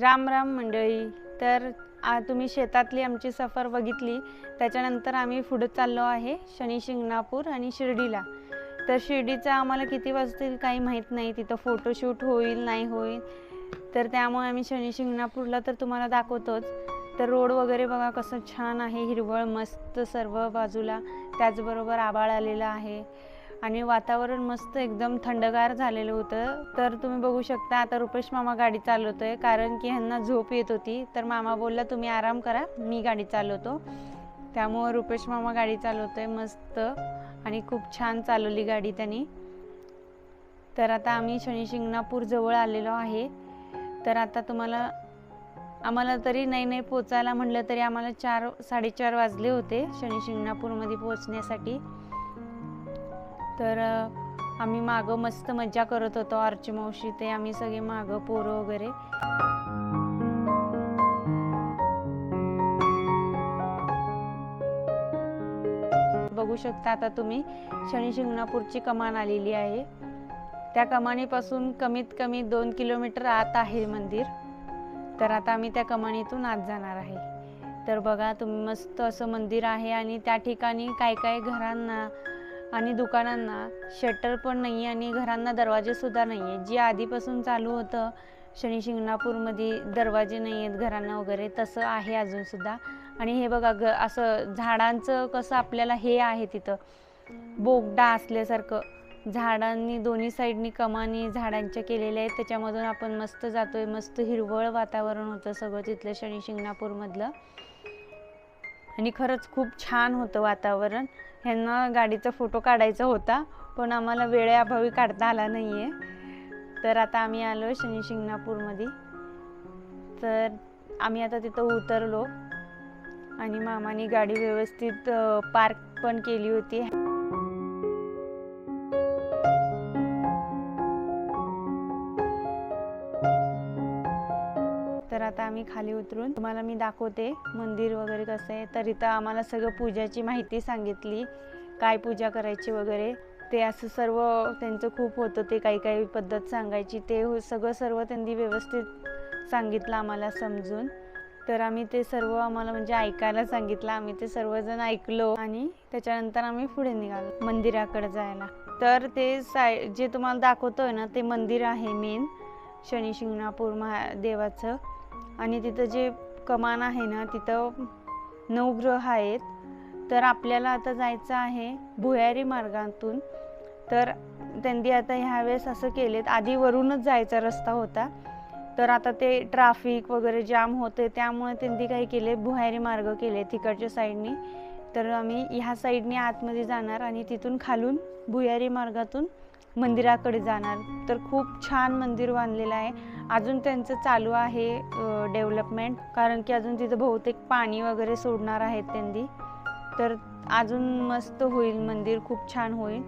राम राम मंडळी. तर आ तुम्ही शेतातली आमची सफर बघितली. त्याच्यानंतर आम्ही पुढे चाललो आहे शनी शिंगणापूर आणि शिर्डीला. तर शिर्डीचा आम्हाला किती वाजतील काही माहीत नाही. तिथं फोटोशूट होईल नाही होईल. तर त्यामुळे आम्ही शनी शिंगणापूरला तर तुम्हाला दाखवतोच. तर रोड वगैरे बघा कसं छान आहे हिरवळ मस्त सर्व बाजूला. त्याचबरोबर आबाळ आलेला आहे. आणि वातावरण मस्त एकदम थंडगार झालेलं होतं. तर तुम्ही बघू शकता आता रुपेश मामा गाडी चालवतोय. कारण की ह्यांना झोप येत होती. तर मामा बोलला तुम्ही आराम करा मी गाडी चालवतो. त्यामुळं रुपेश मामा गाडी चालवतोय मस्त. आणि खूप छान चालवली गाडी त्यांनी. तर आता आम्ही शनी शिंगणापूर जवळ आलेलो आहे. तर आता तुम्हाला आम्हाला तरी नाही नाही पोचायला म्हटलं तरी आम्हाला चार साडेचार वाजले होते शनी शिंगणापूरमध्ये पोचण्यासाठी. तर आम्ही मागं मस्त मज्जा करत होतो. आरची मावशी ते आम्ही सगळे मागं पोरं वगैरे. बघू शकता आता तुम्ही शनी शिंगणापूरची कमान आलेली आहे. त्या कमानीपासून कमीत कमी दोन किलोमीटर आत आहे मंदिर. तर आता आम्ही त्या कमानीतून आत जाणार आहे. तर बघा तुम्ही मस्त असं मंदिर आहे आणि त्या ठिकाणी काय काय घरांना आणि दुकानांना शटर पण नाही आहे आणि घरांना दरवाजेसुद्धा नाही आहे जे आधीपासून चालू होतं शनी शिंगणापूरमध्ये दरवाजे नाही आहेत घरांना वगैरे तसं आहे अजूनसुद्धा आणि हे बघा ग असं झाडांचं कसं आपल्याला हे आहे तिथं. बोगडा असल्यासारखं. झाडांनी दोन्ही साईडनी कमानी झाडांच्या केलेल्या आहेत. त्याच्यामधून आपण मस्त जातोय मस्त हिरवळ वातावरण होतं सगळं तिथलं शनी शिंगणापूरमधलं. आणि खरंच खूप छान होतं वातावरण. ह्यांना गाडीचा फोटो काढायचा होता पण आम्हाला वेळेअभावी काढता आला नाही आहे तर आता आम्ही आलो शनी शिंगणापूरमध्ये. तर आम्ही आता तिथं उतरलो आणि मामाने गाडी व्यवस्थित पार्क पण केली होती. आता आम्ही खाली उतरून तुम्हाला मी दाखवते मंदिर वगैरे कसं आहे. तर इथं आम्हाला सगळं पूजाची माहिती सांगितली काय पूजा करायची वगैरे. ते असं सर्व त्यांचं खूप होतं ते काही काही पद्धत सांगायची ते हो सगळं सर्व त्यांनी व्यवस्थित सांगितलं आम्हाला समजून. तर आम्ही ते सर्व आम्हाला म्हणजे ऐकायला सांगितलं आम्ही ते सर्वजण ऐकलो आणि त्याच्यानंतर आम्ही पुढे निघालो मंदिराकडे जायला. तर ते साय जे तुम्हाला दाखवतोय ना ते मंदिर आहे मेन शनी शिंगणापूर महा देवाचं. आणि तिथं जे कमान आहे ना तिथं नवग्रह आहेत. तर आपल्याला आता जायचं आहे भुयारी मार्गातून. तर त्यांनी आता ह्यावेळेस असं केलेत. आधी वरूनच जायचा रस्ता होता. तर आता ते ट्राफिक वगैरे जाम होते त्यामुळे त्यांनी काही केले भुयारी मार्ग केले तिकडच्या साईडनी. तर आम्ही ह्या साईडने आतमध्ये जाणार आणि तिथून खालून भुयारी मार्गातून मंदिराकडे जाणार. तर खूप छान मंदिर बांधलेलं आहे. अजून त्यांचं चालू आहे डेव्हलपमेंट कारण की अजून तिथं बहुतेक पाणी वगैरे सोडणार आहेत त्यांनी. तर अजून मस्त होईल मंदिर खूप छान होईल.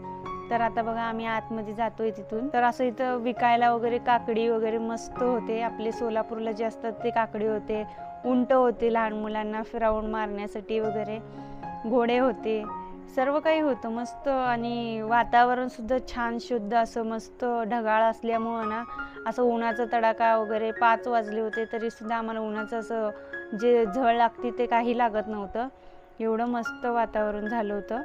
तर आता बघा आम्ही आतमध्ये जातोय तिथून. तर असं इथं विकायला वगैरे काकडी वगैरे मस्त होते. आपले सोलापूरला जे असतात ते काकडी होते. उंट होते लहान मुलांना फिरावून मारण्यासाठी वगैरे. घोडे होते. सर्व काही होतं. मस्त आणि वातावरण सुद्धा छान शुद्ध असं मस्त ढगाळ असल्यामुळं ना असं उन्हाचा तडाखा वगैरे पाच वाजले होते तरी सुद्धा आम्हाला उन्हाचं असं जे झळ लागते ते काही लागत नव्हतं. एवढं मस्त वातावरण झालं होतं.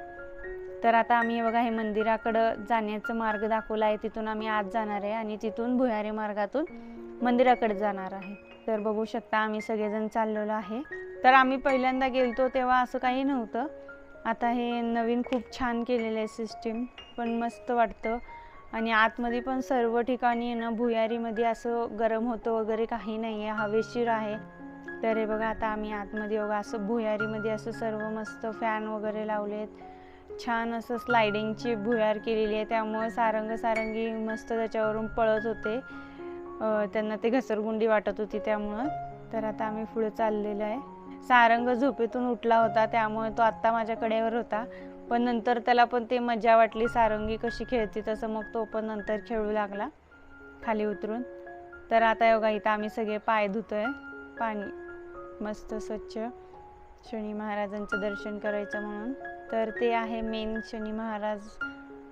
तर आता आम्ही बघा हे मंदिराकडं जाण्याचा मार्ग दाखवला आहे. तिथून आम्ही आत जाणार आहे आणि तिथून भुयारी मार्गातून मंदिराकडे जाणार आहे. तर बघू शकता आम्ही सगळेजण चाललेलो आहे. तर आम्ही पहिल्यांदा गेलतो तेव्हा असं काही नव्हतं. आता हे नवीन खूप छान केलेलं आहे सिस्टीम पण मस्त वाटतं. आणि आतमध्ये पण सर्व ठिकाणी आहे ना भुयारीमध्ये असं गरम होतं वगैरे काही नाही आहे हवेशीर आहे. तर हे बघा आता आम्ही आतमध्ये बघा असं भुयारीमध्ये असं सर्व मस्त फॅन वगैरे लावलेत. छान असं स्लायडिंगची भुयार केलेली आहे त्यामुळं सारंग सारंगी मस्त त्याच्यावरून पळत होते. त्यांना ते घसरगुंडी वाटत होती त्यामुळं. तर आता आम्ही पुढे चाललेलो आहे. सारंग झोपेतून उठला होता त्यामुळे तो आत्ता माझ्या कडेवर होता. पण नंतर त्याला पण ते मजा वाटली सारंगी कशी खेळते तसं मग तो पण नंतर खेळू लागला खाली उतरून. तर आता योगा इथं आम्ही सगळे पाय धुतोय पाणी मस्त स्वच्छ शनी महाराजांचं दर्शन करायचं म्हणून. तर ते आहे मेन शनी महाराज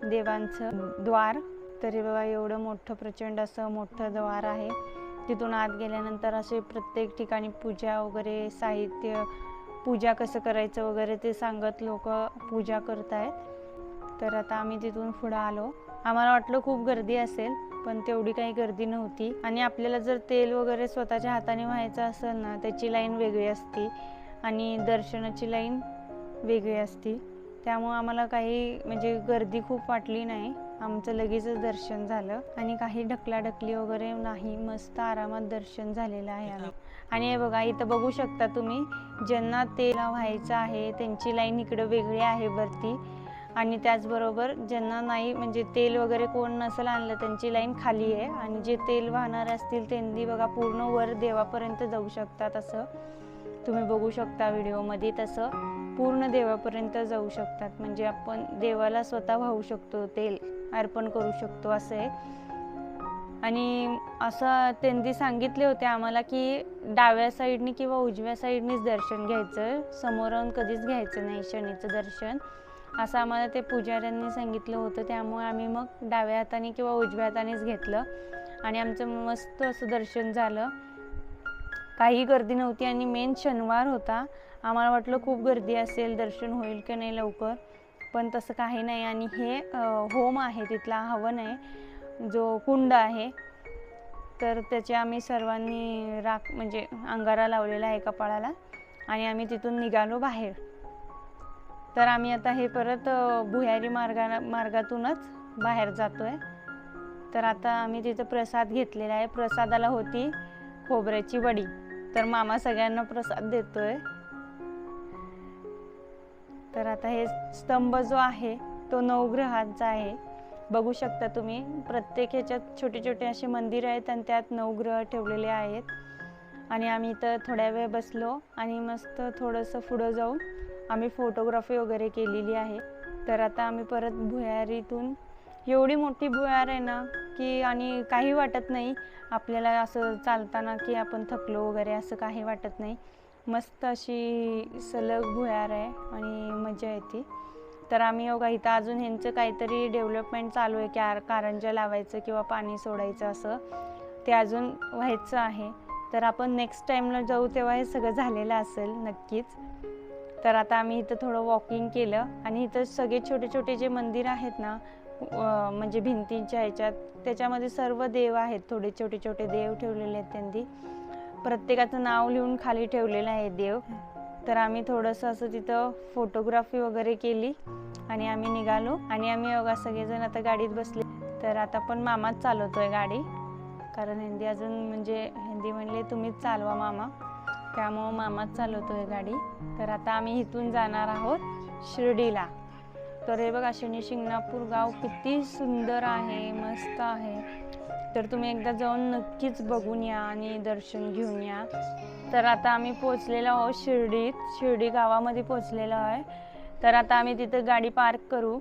देवांचं द्वार. तरी बघा एवढं मोठं प्रचंड असं मोठं द्वार आहे. तिथून आत गेल्यानंतर असे प्रत्येक ठिकाणी पूजा वगैरे साहित्य पूजा कसं करायचं वगैरे ते सांगत लोक पूजा करत आहेत तर आता आम्ही तिथून पुढं आलो. आम्हाला वाटलं खूप गर्दी असेल पण तेवढी काही गर्दी नव्हती. आणि आपल्याला जर तेल वगैरे स्वतःच्या हाताने व्हायचं असेल ना त्याची लाईन वेगळी असती. आणि दर्शनाची लाईन वेगळी असती. त्यामुळं आम्हाला काही म्हणजे गर्दी खूप वाटली नाही. आमचं लगेचच दर्शन झालं. आणि काही ढकलाढकली वगैरे नाही मस्त आरामात दर्शन झालेलं आहे आम्ही. आणि हे बघा इथं बघू शकता तुम्ही ज्यांना तेल व्हायचं आहे त्यांची लाईन इकडं वेगळी आहे वरती. आणि त्याचबरोबर ज्यांना नाही म्हणजे तेल वगैरे कोण नसेल आणलं त्यांची लाईन खाली आहे. आणि जे तेल वाहणारे असतील त्यांनी बघा पूर्ण वर देवापर्यंत जाऊ शकतात असं. तुम्ही बघू शकता व्हिडिओमध्ये तसं. पूर्ण देवापर्यंत जाऊ शकतात. म्हणजे आपण देवाला स्वतः वाहू शकतो तेल. अर्पण करू शकतो असं आहे. आणि असं त्यांनी सांगितले होते आम्हाला की डाव्या साईडनी किंवा उजव्या साईडनीच दर्शन घ्यायचं समोरून कधीच घ्यायचं नाही शनीचं दर्शन. असं आम्हाला ते पुजाऱ्यांनी सांगितलं होतं त्यामुळे आम्ही मग डाव्या हाताने किंवा उजव्या हातानेच घेतलं. आणि आमचं मस्त असं दर्शन झालं. काही गर्दी नव्हती आणि मेन शनिवार होता. आम्हाला वाटलं खूप गर्दी असेल दर्शन होईल की नाही लवकर. पण तसं काही नाही. आणि हे होम आहे तिथला हवन आहे जो कुंड आहे. तर त्याचे आम्ही सर्वांनी राख म्हणजे अंगारा लावलेला आहे कपाळाला आणि आम्ही तिथून निघालो बाहेर. तर आम्ही आता हे परत भुयारी मार्गा मार्गातूनच बाहेर जातोय. तर आता आम्ही तिथं प्रसाद घेतलेला आहे. प्रसादाला होती खोबऱ्याची वडी. तर मामा सगळ्यांना प्रसाद देतोय. तर आता हे स्तंभ जो आहे तो नवग्रहांचा आहे. बघू शकता तुम्ही प्रत्येक ह्याच्यात छोटे छोटे असे मंदिर आहेत आणि त्यात नवग्रह ठेवलेले आहेत. आणि आम्ही इथं थोड्या वेळ बसलो आणि मस्त थोडंसं पुढं जाऊन आम्ही फोटोग्राफी वगैरे केलेली आहे. तर आता आम्ही परत भुयारीतून एवढी मोठी भुयार आहे ना की आणि काही वाटत नाही आपल्याला असं चालताना की आपण थकलो वगैरे असं काही वाटत नाही. मस्त अशी सलग भुयार आहे आणि मजा येते. तर आम्ही योगा इथं अजून ह्यांचं काहीतरी डेव्हलपमेंट चालू आहे की आर कारंजा लावायचं किंवा पाणी सोडायचं असं. ते अजून व्हायचं आहे. तर आपण नेक्स्ट टाईमला जाऊ तेव्हा हे सगळं झालेलं असेल नक्कीच. तर आता आम्ही इथं थोडं वॉकिंग केलं आणि इथं सगळे छोटे छोटे जे मंदिर आहेत ना म्हणजे भिंतींच्या ह्याच्यात त्याच्यामध्ये सर्व देव आहेत. थोडे छोटे छोटे देव ठेवलेले आहेत त्यांनी. प्रत्येकाचं नाव लिहून खाली ठेवलेलं आहे देव. तर आम्ही थोडंसं असं तिथं फोटोग्राफी वगैरे केली आणि आम्ही निघालो आणि आम्ही योगा सगळेजण आता गाडीत बसले. तर आता पण मामाच चालवतोय गाडी. कारण हिंदी अजून म्हणजे हिंदी म्हणले तुम्हीच चालवा मामा. त्यामुळं मामाच चालवतोय गाडी. तर आता आम्ही इथून जाणार आहोत शिर्डीला. तर हे बघा शनी शिंगणापूर गाव किती सुंदर आहे मस्त आहे. तर तुम्ही एकदा जाऊन नक्कीच बघून या आणि दर्शन घेऊन या. तर आता आम्ही पोचलेलो आहोत शिर्डीत. शिर्डी गावामध्ये पोचलेलो आहे. तर आता आम्ही तिथं गाडी पार्क करू.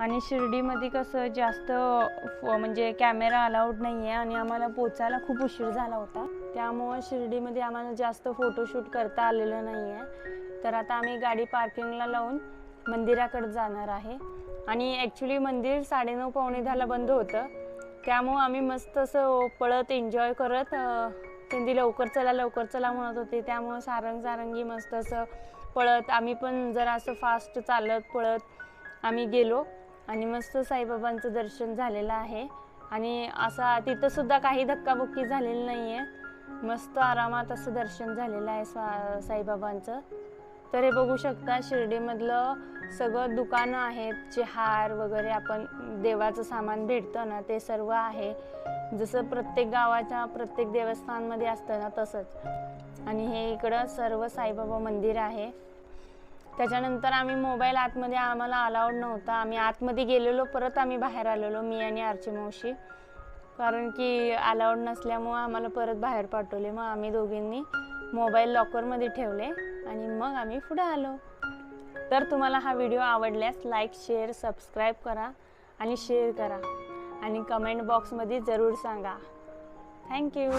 आणि शिर्डीमध्ये कसं जास्त म्हणजे कॅमेरा अलाउड नाही आहे आणि आम्हाला पोचायला खूप उशीर झाला होता. त्यामुळं शिर्डीमध्ये आम्हाला जास्त फोटोशूट करता आलेलं नाही आहे तर आता आम्ही गाडी पार्किंगला लावून मंदिराकडे जाणार आहे. आणि ॲक्च्युली मंदिर साडेनऊ पावणे दहाला बंद होतं. त्यामुळं आम्ही मस्त असं पळत एन्जॉय करत त्यांनी लवकर चला लवकर चला म्हणत होते. त्यामुळं सारंग सारंगी मस्त असं पळत आम्ही पण जरा असं फास्ट चालत पळत आम्ही गेलो. आणि मस्त साईबाबांचं दर्शन झालेलं आहे. आणि असा तिथंसुद्धा काही धक्काबुक्की झालेली नाही आहे मस्त आरामात असं दर्शन झालेलं आहे स्वा साईबाबांचं. तर हे बघू शकता शिर्डीमधलं सगळं दुकानं आहेत जे हार वगैरे आपण देवाचं सामान भेटतं ना ते सर्व आहे. जसं प्रत्येक गावाच्या प्रत्येक देवस्थानमध्ये असतं ना तसंच. आणि हे इकडं सर्व साईबाबा मंदिर आहे. त्याच्यानंतर आम्ही मोबाईल आतमध्ये आम्हाला अलाउड नव्हता. आम्ही आतमध्ये गेलेलो परत आम्ही बाहेर आलेलो मी आणि आरची मावशी. कारण की अलाउड नसल्यामुळं आम्हाला परत बाहेर पाठवले. मग आम्ही दोघींनी मोबाईल लॉकरमध्ये ठेवले आणि मग आम्ही पुढे आलो. तर तुम्हाला हा व्हिडिओ आवडल्यास लाईक शेअर सबस्क्राईब करा आणि शेअर करा. आणि कमेंट बॉक्समध्ये जरूर सांगा. थँक्यू